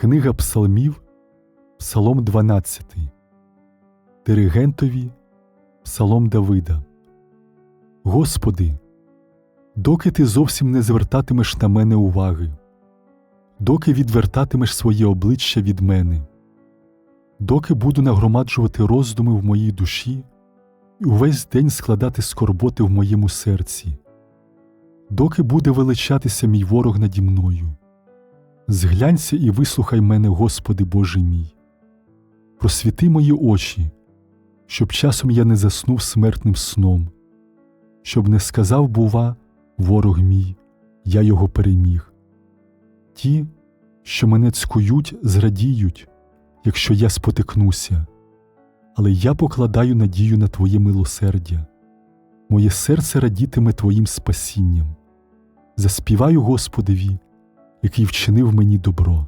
Книга Псалмів, Псалом 12, Диригентові, Псалом Давида. Господи, доки ти зовсім не звертатимеш на мене уваги, доки відвертатимеш своє обличчя від мене, доки буду нагромаджувати роздуми в моїй душі і увесь день складати скорботи в моєму серці, доки буде величатися мій ворог наді мною. Зглянься і вислухай мене, Господи Боже мій, просвіти мої очі, щоб часом я не заснув смертним сном, щоб не сказав, бува, ворог мій, я його переміг. Ті, що мене цькують, зрадіють, якщо я спотикнуся, але я покладаю надію на Твоє милосердя, моє серце радітиме Твоїм спасінням. Заспіваю Господеві, який вчинив мені добро.